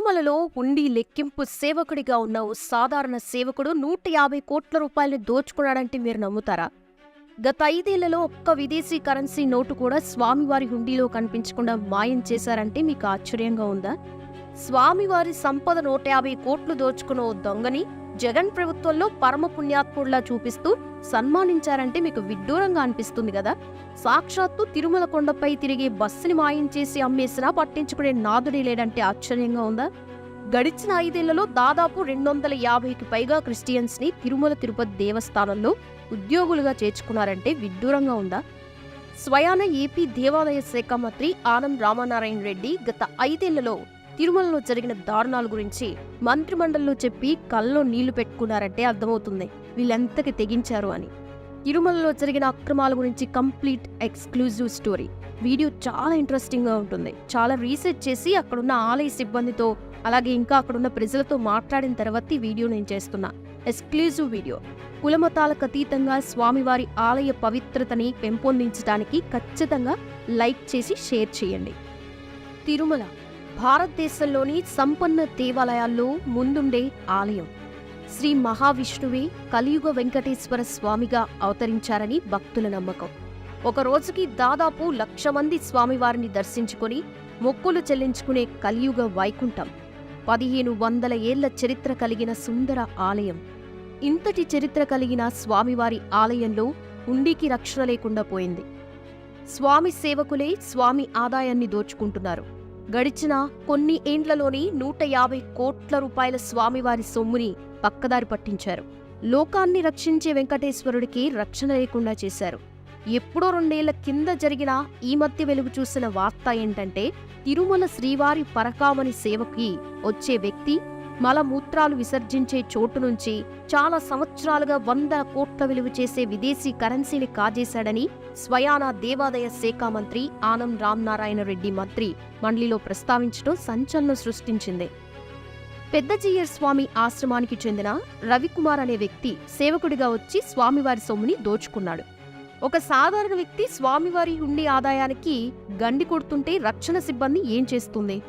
తిరుమలలో ఉండి లెక్కింపు సేవకుడిగా ఉన్న ఓ సాధారణ సేవకుడు నూట యాభై కోట్ల రూపాయలు దోచుకున్నాడంటే మీరు నమ్ముతారా? గత ఐదేళ్ళలో ఒక్క విదేశీ కరెన్సీ నోటు కూడా స్వామివారి హుండీలో కనిపించకుండా మాయం చేశారంటే మీకు ఆశ్చర్యంగా ఉందా? స్వామివారి సంపద నూట యాభై కోట్లు దోచుకున్న ఓ దొంగని జగన్ ప్రభుత్వంలో పరమ పుణ్యాత్ముడిలా చూపిస్తూ సన్మానించారంటే మీకు విడ్డూరంగా అనిపిస్తుంది కదా. సాక్షాత్తు తిరుమల కొండపై తిరిగి బస్సుని మాయించేసి అమ్మేసినా పట్టించుకునే నాదుడి లేడంటే ఆశ్చర్యంగా ఉందా? గడిచిన ఐదేళ్ళలో దాదాపు రెండు వందల యాభైకి పైగా క్రిస్టియన్స్ని తిరుమల తిరుపతి దేవస్థానంలో ఉద్యోగులుగా చేర్చుకున్నారంటే విడ్డూరంగా ఉందా? స్వయాన ఏపీ దేవాలయ శాఖ మంత్రి ఆనంద్ రామనారాయణ రెడ్డి గత ఐదేళ్ళలో తిరుమలలో జరిగిన దారుణాల గురించి మంత్రిమండలిలో చెప్పి కళ్ళలో నీళ్ళు పెట్టుకున్నారంటే అర్థమవుతుంది. వీళ్ళెంతకి తెగించారు అని. తిరుమలలో జరిగిన అక్రమాల గురించి కంప్లీట్ ఎక్స్క్లూజివ్ స్టోరీ. వీడియో చాలా ఇంట్రెస్టింగ్గా ఉంటుంది. చాలా రీసెర్చ్ చేసి అక్కడున్న ఆలయ సిబ్బందితో అలాగే ఇంకా అక్కడున్న ప్రజలతో మాట్లాడిన తర్వాత ఈ వీడియో నేను చేస్తున్నా. Exclusive video. కులమతాలకు అతీతంగా స్వామివారి ఆలయ పవిత్రతని పెంపొందించడానికి ఖచ్చితంగా లైక్ చేసి షేర్ చేయండి. తిరుమల. భారతదేశంలోని సంపన్న దేవాలయాల్లో ముందుండే ఆలయం. శ్రీ మహావిష్ణువే కలియుగ వెంకటేశ్వర స్వామిగా అవతరించారని భక్తుల నమ్మకం. ఒక రోజుకి దాదాపు లక్ష మంది స్వామివారిని దర్శించుకొని మొక్కులు చెల్లించుకునే కలియుగ వైకుంఠం. పదిహేను వందల ఏళ్ళ చరిత్ర కలిగిన సుందర ఆలయం. ఇంతటి చరిత్ర కలిగిన స్వామివారి ఆలయంలో ఉండికి రక్షణ లేకుండా పోయింది. స్వామి సేవకులే స్వామి ఆదాయాన్ని దోచుకుంటున్నారు. గడిచిన కొన్ని ఏండ్లలోని నూట యాభై కోట్ల రూపాయల స్వామివారి సొమ్ముని పక్కదారి పట్టించారు. లోకాన్ని రక్షించే వెంకటేశ్వరుడికి రక్షణ లేకుండా చేశారు. ఎప్పుడో రెండేళ్ళ కింద జరిగిన ఈ మధ్య వెలుగు చూసిన వార్త ఏంటంటే తిరుమల శ్రీవారి పరకామణి సేవకి వచ్చే వ్యక్తి మలమూత్రాలు విసర్జించే చోటు నుంచి చాలా సంవత్సరాలుగా వంద కోట్ల విలువ చేసే విదేశీ కరెన్సీని కాజేశాడని స్వయాన దేవాదాయ శాఖ మంత్రి ఆనం రామనారాయణ రెడ్డి మంత్రి మండలిలో ప్రస్తావించడం సంచలనం సృష్టించింది. పెద్దజీయర్ స్వామి ఆశ్రమానికి చెందిన రవికుమార్ అనే వ్యక్తి సేవకుడిగా వచ్చి స్వామివారి సొమ్ముని దోచుకున్నాడు. ఒక సాధారణ వ్యక్తి స్వామివారి హుండీ ఆదాయానికి గండి కొడుతుంటే రక్షణ సిబ్బంది ఏం చేస్తుంది?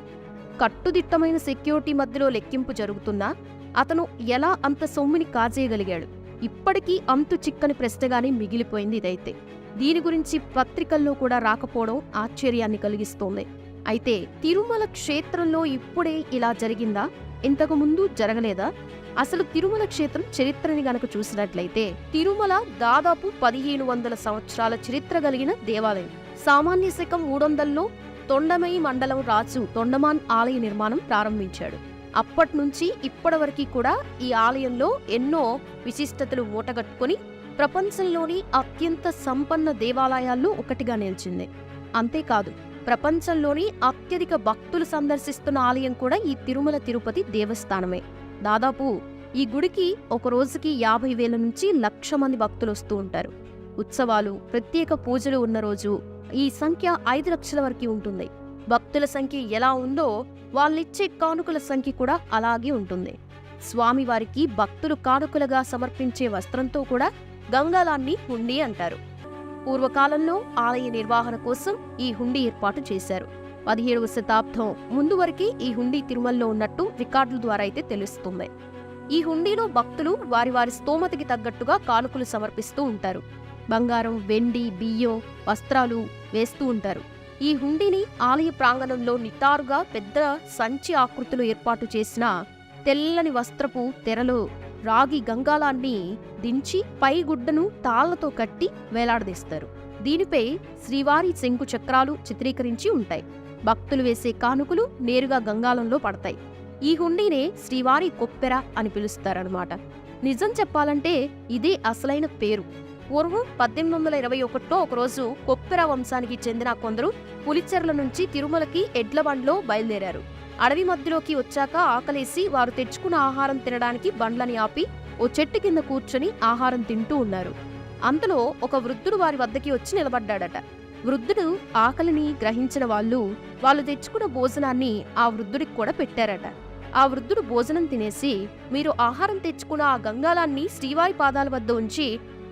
కట్టుదిట్టమైన సెక్యూరిటీ మధ్యలో లెక్కింపు జరుగుతున్నా అతను ఎలా అంత సొమ్ముని కాజేయగలిగాడు? ఇప్పటికీ అంతు చిక్కని ప్రశ్నగానే మిగిలిపోయింది ఇదైతే. దీని గురించి పత్రికల్లో కూడా రాకపోవడం ఆశ్చర్యాన్ని కలిగిస్తోంది. అయితే తిరుమల క్షేత్రంలో ఇప్పుడే ఇలా జరిగిందా? ఇంతకు ముందు జరగలేదా? అసలు తిరుమల క్షేత్రం చరిత్రని గనక చూసినట్లయితే తిరుమల దాదాపు పదిహేను వందల సంవత్సరాల చరిత్ర కలిగిన దేవాలయం. సామాన్య శకం మూడు వందల్లో తొండమై మండలం రాజు తొండమాన్ ఆలయ నిర్మాణం ప్రారంభించాడు. అప్పటి నుంచి ఇప్పటివరకు కూడా ఈ ఆలయంలో ఎన్నో విశిష్టతలు మూటగట్టుకుని ప్రపంచంలోని అత్యంత సంపన్న దేవాలయాల్లో ఒకటిగా నిలిచింది. అంతేకాదు ప్రపంచంలోని అత్యధిక భక్తులు సందర్శిస్తున్న ఆలయం కూడా ఈ తిరుమల తిరుపతి దేవస్థానమే. దాదాపు ఈ గుడికి ఒక రోజుకి యాభై వేల నుంచి లక్ష మంది భక్తులు వస్తూ ఉంటారు. ఉత్సవాలు ప్రత్యేక పూజలు ఉన్న రోజు ఈ సంఖ్య ఐదు లక్షల వరకు ఉంటుంది. భక్తుల సంఖ్య ఎలా ఉందో వాళ్ళిచ్చే కానుకల సంఖ్య కూడా అలాగే ఉంటుంది. స్వామివారికి భక్తులు కానుకలుగా సమర్పించే వస్త్రంతో కూడా గంగాలాన్ని హుండీ అంటారు. పూర్వకాలంలో ఆలయ నిర్వహణ కోసం ఈ హుండీ ఏర్పాటు చేశారు. పదిహేడవ శతాబ్దం ముందు వరకే ఈ హుండీ తిరుమలలో ఉన్నట్టు రికార్డుల ద్వారా అయితే తెలుస్తుంది. ఈ హుండీలో భక్తులు వారి వారి స్తోమతికి తగ్గట్టుగా కానుకలు సమర్పిస్తూ ఉంటారు. బంగారం వెండి బియ్యం వస్త్రాలు వేస్తూ ఉంటారు. ఈ హుండీని ఆలయ ప్రాంగణంలో నిటారుగా పెద్ద సంచి ఆకృతులు ఏర్పాటు చేసిన తెల్లని వస్త్రపు తెరలో రాగి గంగాలాన్ని దించి పై గుడ్డను తాళ్ళతో కట్టి వేలాడదీస్తారు. దీనిపై శ్రీవారి శంకు చక్రాలు చిత్రీకరించి ఉంటాయి. భక్తులు వేసే కానుకలు నేరుగా గంగాలంలో పడతాయి. ఈ హుండీనే శ్రీవారి కొప్పెర అని పిలుస్తారనమాట నిజం చెప్పాలంటే ఇదే అసలైన పేరు. పూర్వం పద్దెనిమిది వందల ఇరవై ఒకటిలో ఒకరోజు కొప్పెర వంశానికి చెందిన కొందరు పులిచెర్ల నుంచి తిరుమలకి ఎడ్ల బండ్లో బయలుదేరారు. అడవి మధ్యలోకి వచ్చాక ఆకలేసి వారు తెచ్చుకున్న ఆహారం తినడానికి బండ్లని ఆపి ఓ చెట్టు కింద కూర్చొని ఆహారం తింటూ ఉన్నారు. అంతలో ఒక వృద్ధుడు వారి వద్దకి వచ్చి నిలబడ్డాడట. వృద్ధుడు ఆకలిని గ్రహించిన వాళ్ళు వాళ్ళు తెచ్చుకున్న భోజనాన్ని ఆ వృద్ధుడికి కూడా పెట్టారట. ఆ వృద్ధుడు భోజనం తినేసి మీరు ఆహారం తెచ్చుకున్న ఆ గంగాలాన్ని శ్రీవారి పాదాల వద్ద ఉంచి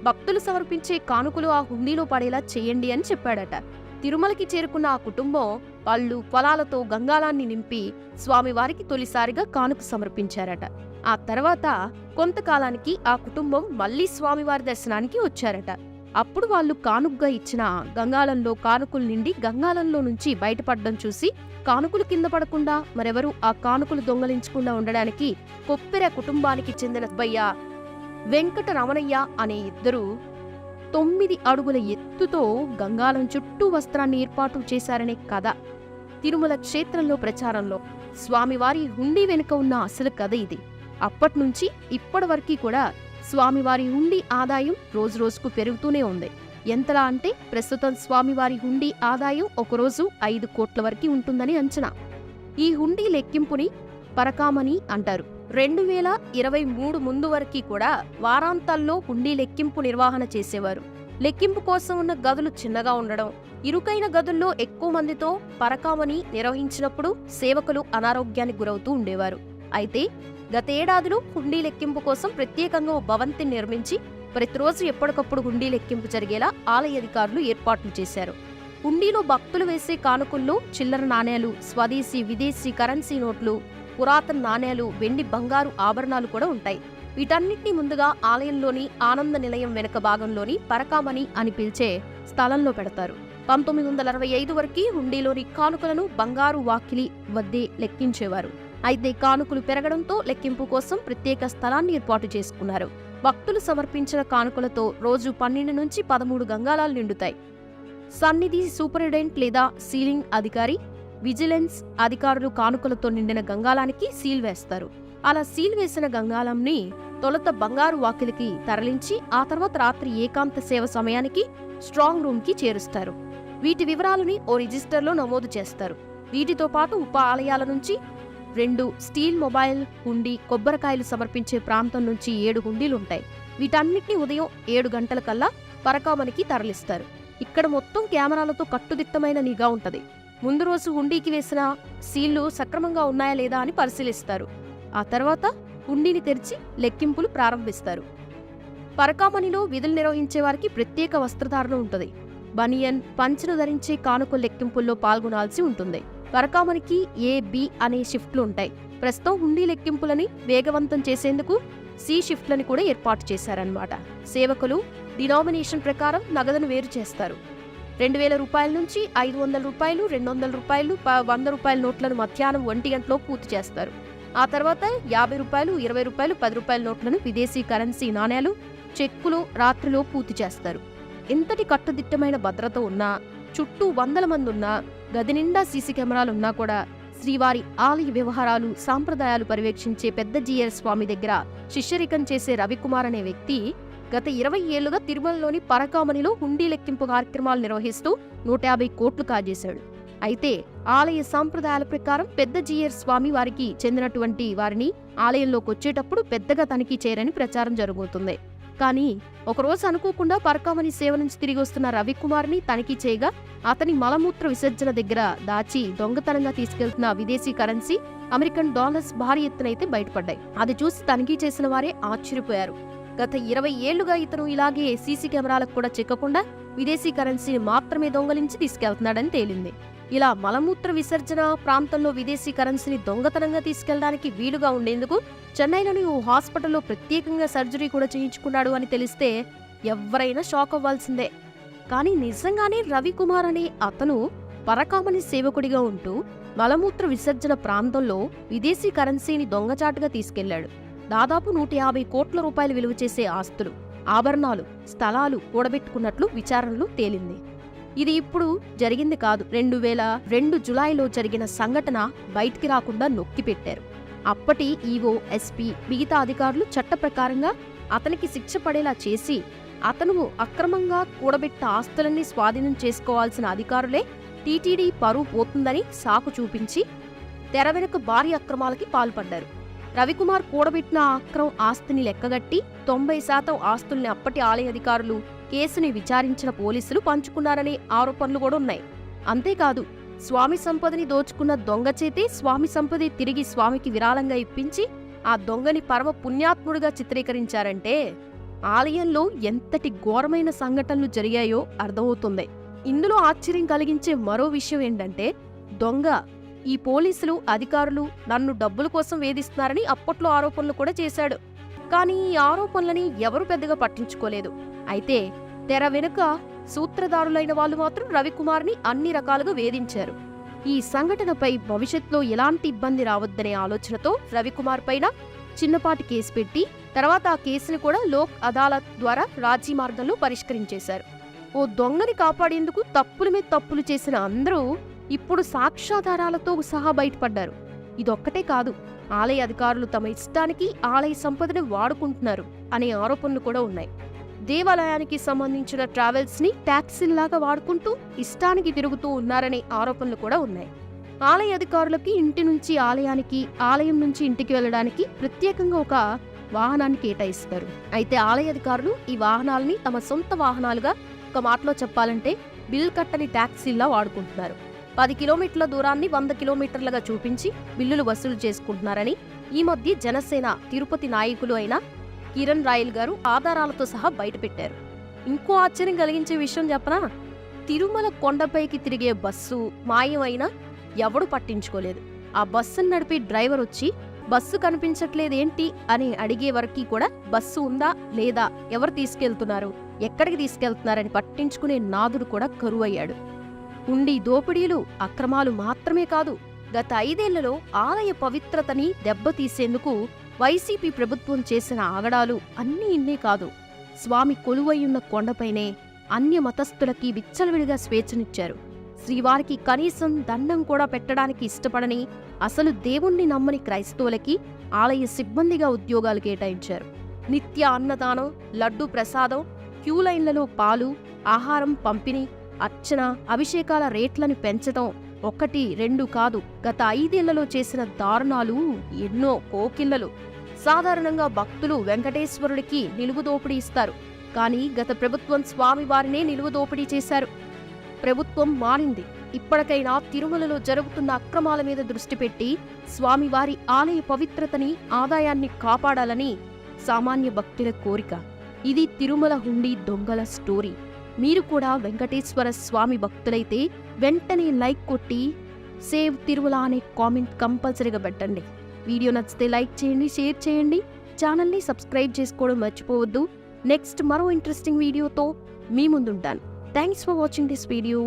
భక్తులు సమర్పించే కానుకలు ఆ హుండీలో పడేలా చేయండి అని చెప్పాడట. తిరుమలకి చేరుకున్న ఆ కుటుంబం పళ్ళు పొలాలతో గంగాలాన్ని నింపి స్వామివారికి తొలిసారిగా కానుక సమర్పించారట. ఆ తర్వాత కొంతకాలానికి ఆ కుటుంబం మళ్ళీ స్వామివారి దర్శనానికి వచ్చారట. అప్పుడు వాళ్ళు కానుకగా ఇచ్చిన గంగాలంలో కానుకలు నిండి గంగాలంలో నుంచి బయటపడడం చూసి కానుకలు కింద పడకుండా మరెవరూ ఆ కానుకలు దొంగలించకుండా ఉండడానికి కొప్పెర కుటుంబానికి చెందిన బయ్య వెంకట రమణయ్య అనే ఇద్దరు తొమ్మిది అడుగుల ఎత్తుతో గంగాలం చుట్టూ వస్త్రాన్ని ఏర్పాటు చేశారనే కథ. తిరుమల క్షేత్రంలో ప్రచారంలో స్వామివారి హుండీ వెనుక ఉన్న అసలు కథ ఇది. అప్పట్నుంచి ఇప్పటివరకు కూడా స్వామివారి హుండీ ఆదాయం రోజురోజుకు పెరుగుతూనే ఉంది. ఎంతలా అంటే ప్రస్తుతం స్వామివారి హుండీ ఆదాయం ఒకరోజు ఐదు కోట్ల వరకు ఉంటుందని అంచనా. ఈ హుండీ లెక్కింపుని పరకామని అంటారు. రెండు వేల ఇరవై మూడు ముందు వరకు కూడా వారాంతాల్లో హుండీ లెక్కింపు నిర్వహణ చేసేవారు. లెక్కింపు కోసం ఉన్న గదులు చిన్నగా ఉండడం ఇరుకైన గదుల్లో ఎక్కువ మందితో పరకామని నిర్వహించినప్పుడు సేవకులు అనారోగ్యానికి గురవుతూ ఉండేవారు. అయితే గతేడాదిలో హుండీ లెక్కింపు కోసం ప్రత్యేకంగా ఓ భవంతిని నిర్మించి ప్రతిరోజు ఎప్పటికప్పుడు హుండీ లెక్కింపు జరిగేలా ఆలయ అధికారులు ఏర్పాట్లు చేశారు. హుండీలో భక్తులు వేసే కానుకల్లో చిల్లర నాణేలు స్వదేశీ విదేశీ కరెన్సీ నోట్లు పురాతన నాణేలు వెండి బంగారు ఆభరణాలు కూడా ఉంటాయి. వీటన్నిటిని ముందుగా ఆలయంలోని ఆనంద నిలయం వెనుక భాగంలోని పరకామణి అని పిలిచే స్థలంలో పెడతారు. పంతొమ్మిది వందల అరవై ఐదు వరకు హుండీలోని కానుకలను బంగారు వాకిలి వద్దే లెక్కించేవారు. అయితే కానుకలు పెరగడంతో లెక్కింపు కోసం ప్రత్యేక స్థలాన్ని ఏర్పాటు చేసుకున్నారు. భక్తులు సమర్పించిన కానుకలతో రోజు పన్నెండు నుంచి పదమూడు గంగాలాలు నిండుతాయి. సన్నిధి సూపరింటెండెంట్ లేదా సీలింగ్ అధికారి విజిలెన్స్ అధికారులు కానుకలతో నిండిన గంగాలానికి సీల్ వేస్తారు. అలా సీల్ వేసిన గంగాలంని తొలుత బంగారు వాకిలికి తరలించి ఆ తర్వాత రాత్రి ఏకాంత సేవ సమయానికి స్ట్రాంగ్ రూమ్కి చేరుస్తారు. వీటి వివరాలని ఓ రిజిస్టర్లో నమోదు చేస్తారు. వీటితో పాటు ఉప ఆలయాల నుంచి రెండు స్టీల్ మొబైల్ హుండీ కొబ్బరికాయలు సమర్పించే ప్రాంతం నుంచి ఏడు హుండీలుంటాయి వీటన్నిటిని ఉదయం ఏడు గంటల కల్లా పరకామనికి తరలిస్తారు. ఇక్కడ మొత్తం కెమెరాలతో కట్టుదిట్టమైన నిఘా ఉంటది. ముందు రోజు హుండీకి వేసిన సీళ్ళు సక్రమంగా ఉన్నాయా లేదా అని పరిశీలిస్తారు. ఆ తర్వాత హుండీని తెరిచి లెక్కింపులు ప్రారంభిస్తారు. పరకామణిలో విధులు నిర్వహించే వారికి ప్రత్యేక వస్త్రధారణ ఉంటుంది. బనియన్ పంచను ధరించే కానుక లెక్కింపుల్లో పాల్గొనాల్సి ఉంటుంది. పరకామణికి ఏ బి అనే షిఫ్ట్లు ఉంటాయి. ప్రస్తుతం హుండీ లెక్కింపులని వేగవంతం చేసేందుకు సి షిఫ్ట్లని కూడా ఏర్పాటు చేశారన్నమాట. సేవకులు డినామినేషన్ ప్రకారం నగదును వేరు చేస్తారు. రెండు వేల రూపాయల నుంచి ఐదు వందల రూపాయలు రెండు వందల రూపాయలు ప- వంద రూపాయల నోట్లను మధ్యాహ్నం ఒంటి గంటలో పూర్తి చేస్తారు. ఆ తర్వాత యాభై రూపాయలు ఇరవై రూపాయలు పది రూపాయల నోట్లను విదేశీ కరెన్సీ నాణేలు చెక్కులు రాత్రిలో పూర్తి చేస్తారు. ఇంతటి కట్టుదిట్టమైన భద్రత ఉన్నా చుట్టూ వందల మంది ఉన్నా గది నిండా సీసీ కెమెరాలున్నా కూడా శ్రీవారి ఆలయ వ్యవహారాలు సాంప్రదాయాలు పర్యవేక్షించే పెద్ద జీయర్ స్వామి దగ్గర శిష్యరికం చేసే రవికుమార్ అనే వ్యక్తి గత ఇరవై ఏళ్ళుగా తిరుమలలోని పరకామణిలో హుండీ లెక్కింపు కార్యక్రమాలు నిర్వహిస్తూ నూట యాభై కోట్లు కాజేశాడు. అయితే ఆలయ సాంప్రదాయాల ప్రకారం పెద్ద జీయర్ స్వామి వారికి చెందినటువంటి వారిని ఆలయంలోకి వచ్చేటప్పుడు పెద్దగా తనిఖీ చేయరని ప్రచారం జరుగుతుంది కానీ ఒకరోజు అనుకోకుండా పరకామణి సేవ నుంచి తిరిగి వస్తున్న రవికుమార్ని తనిఖీ చేయగా అతని మలమూత్ర విసర్జన దగ్గర దాచి దొంగతనంగా తీసుకెళ్తున్న విదేశీ కరెన్సీ అమెరికన్ డాలర్స్ భారీ ఎత్తునైతే బయటపడ్డాయి. అది చూసి తనిఖీ చేసిన వారే ఆశ్చర్యపోయారు. గత ఇరవై ఏళ్ళుగా ఇతను ఇలాగే సీసీ కెమెరాలకు కూడా చిక్కకుండా విదేశీ కరెన్సీని మాత్రమే దొంగలించి తీసుకెళ్తున్నాడని తేలింది. ఇలా మలమూత్ర విసర్జన ప్రాంతంలో విదేశీ కరెన్సీని దొంగతనంగా తీసుకెళ్ళడానికి వీలుగా ఉండేందుకు చెన్నైలోని ఓ హాస్పిటల్లో ప్రత్యేకంగా సర్జరీ కూడా చేయించుకున్నాడు అని తెలిస్తే ఎవరైనా షాక్ అవ్వాల్సిందే. కానీ నిజంగానే రవికుమార్ అనే అతను పరకామణి సేవకుడిగా ఉంటూ మలమూత్ర విసర్జన ప్రాంతంలో విదేశీ కరెన్సీని దొంగచాటుగా తీసుకెళ్ళాడు. దాదాపు నూట యాభై కోట్ల రూపాయలు విలువ చేసే ఆస్తులు ఆభరణాలు స్థలాలు కూడబెట్టుకున్నట్లు విచారణలో తేలింది. ఇది ఇప్పుడు జరిగింది కాదు. రెండు వేల రెండు జులైలో జరిగిన సంఘటన బయటికి రాకుండా నొక్కిపెట్టారు అప్పటి ఈవో ఎస్పీ మిగతా అధికారులు చట్ట ప్రకారంగా అతనికి శిక్ష పడేలా చేసి అతను అక్రమంగా కూడబెట్ట ఆస్తులన్నీ స్వాధీనం చేసుకోవాల్సిన అధికారులే టీటీడీ పరువు పోతుందని సాకు చూపించి తెర వెనుక భారీ అక్రమాలకి పాల్పడ్డారు. రవికుమార్ కూడబెట్టిన అక్రమ ఆస్తిని లెక్కగట్టి తొంభై శాతం ఆస్తుల్ని అప్పటి ఆలయ అధికారులు కేసుని విచారించిన పోలీసులు పంచుకున్నారనే ఆరోపణలు కూడా ఉన్నాయి. అంతేకాదు స్వామి సంపదని దోచుకున్న దొంగ చేతే స్వామి సంపద తిరిగి స్వామికి విరాళంగా ఇప్పించి ఆ దొంగని పరమ పుణ్యాత్ముడిగా చిత్రీకరించారంటే ఆలయంలో ఎంతటి ఘోరమైన సంఘటనలు జరిగాయో అర్థమవుతుంది. ఇందులో ఆశ్చర్యం కలిగించే మరో విషయం ఏంటంటే దొంగ ఈ పోలీసులు అధికారులు నన్ను డబ్బుల కోసం వేధిస్తున్నారని అప్పట్లో ఆరోపణలు కూడా చేశాడు. కానీ ఈ ఆరోపణలని ఎవరు పెద్దగా పట్టించుకోలేదు. అయితే తెర వెనుక సూత్రధారులైన వాళ్ళు మాత్రం రవికుమార్ని అన్ని రకాలుగా వేధించారు. ఈ సంఘటనపై భవిష్యత్తులో ఎలాంటి ఇబ్బంది రావద్దనే ఆలోచనతో రవికుమార్ పైన చిన్నపాటి కేసు పెట్టి తర్వాత ఆ కేసును కూడా లోక్ అదాలత్ ద్వారా రాజీ మార్గంలో పరిష్కరించేశారు. ఓ దొంగని కాపాడేందుకు తప్పుల మీద తప్పులు చేసిన అందరూ ఇప్పుడు సాక్ష్యాధారాలతో సహా బయటపడ్డారు. ఇదొక్కటే కాదు ఆలయ అధికారులు తమ ఇష్టానికి ఆలయ సంపదను వాడుకుంటున్నారు అనే ఆరోపణలు కూడా ఉన్నాయి. దేవాలయానికి సంబంధించిన ట్రావెల్స్ని ట్యాక్సీల్లాగా వాడుకుంటూ ఇష్టానికి తిరుగుతూ ఉన్నారనే ఆరోపణలు కూడా ఉన్నాయి. ఆలయ అధికారులకి ఇంటి నుంచి ఆలయానికి ఆలయం నుంచి ఇంటికి వెళ్ళడానికి ప్రత్యేకంగా ఒక వాహనాన్ని కేటాయిస్తారు. అయితే ఆలయ అధికారులు ఈ వాహనాలని తమ సొంత వాహనాలుగా ఒక మాటలో చెప్పాలంటే బిల్ కట్టని ట్యాక్సీల్లా వాడుకుంటున్నారు. పది కిలోమీటర్ల దూరాన్ని వంద కిలోమీటర్లుగా చూపించి బిల్లులు వసూలు చేసుకుంటున్నారని ఈ మధ్య జనసేన తిరుపతి నాయకులు అయిన కిరణ్ రాయల్ గారు ఆధారాలతో సహా బయటపెట్టారు. ఇంకో ఆశ్చర్యం కలిగించే విషయం చెప్పనా? తిరుమల కొండపైకి తిరిగే బస్సు మాయమైనా ఎవడు పట్టించుకోలేదు. ఆ బస్సును నడిపే డ్రైవర్ వచ్చి బస్సు కనిపించట్లేదేంటి? అని అడిగే వరకు కూడా బస్సు ఉందా లేదా? ఎవరు తీసుకెళ్తున్నారు? ఎక్కడికి తీసుకెళ్తున్నారని పట్టించుకునే నాదుడు కూడా కరువయ్యాడు. హుండీ దోపిడీలు అక్రమాలు మాత్రమే కాదు గత ఐదేళ్ళలో ఆలయ పవిత్రతని దెబ్బతీసేందుకు వైసీపీ ప్రభుత్వం చేసిన ఆగడాలు అన్నీ ఇన్నే కాదు. స్వామి కొలువయ్యున్న కొండపైనే అన్య మతస్థులకి విచ్చలవిడిగా స్వేచ్ఛనిచ్చారు. శ్రీవారికి కనీసం దండం కూడా పెట్టడానికి ఇష్టపడని అసలు దేవుణ్ణి నమ్మని క్రైస్తవులకి ఆలయ సిబ్బందిగా ఉద్యోగాలు కేటాయించారు. నిత్య అన్నదానం లడ్డు ప్రసాదం క్యూ లైన్లలో పాలు ఆహారం పంపిణీ అర్చన అభిషేకాల రేట్లను పెంచడం ఒకటి రెండు కాదు. గత ఐదేళ్ళలో చేసిన దారుణాలు ఎన్నో కోకిల్లలు. సాధారణంగా భక్తులు వెంకటేశ్వరుడికి నిలువుదోపిడీ ఇస్తారు. కానీ గత ప్రభుత్వం స్వామివారినే నిలువుదోపిడీ చేశారు. ప్రభుత్వం మారింది. ఇప్పటికైనా తిరుమలలో జరుగుతున్న అక్రమాల మీద దృష్టి పెట్టి స్వామివారి ఆలయ పవిత్రతని ఆదాయాన్ని కాపాడాలని సామాన్య భక్తుల కోరిక. ఇది తిరుమల హుండీ దొంగల స్టోరీ. మీరు కూడా వెంకటేశ్వర స్వామి భక్తులైతే వెంటనే లైక్ కొట్టి సేవ్ తిరుమల అనే కామెంట్ కంపల్సరీగా పెట్టండి. వీడియో నచ్చితే లైక్ చేయండి షేర్ చేయండి. ఛానల్ని సబ్స్క్రైబ్ చేసుకోవడం మర్చిపోవద్దు. నెక్స్ట్ మరో ఇంట్రెస్టింగ్ వీడియోతో మీ ముందుంటాను. Thanks for watching this video.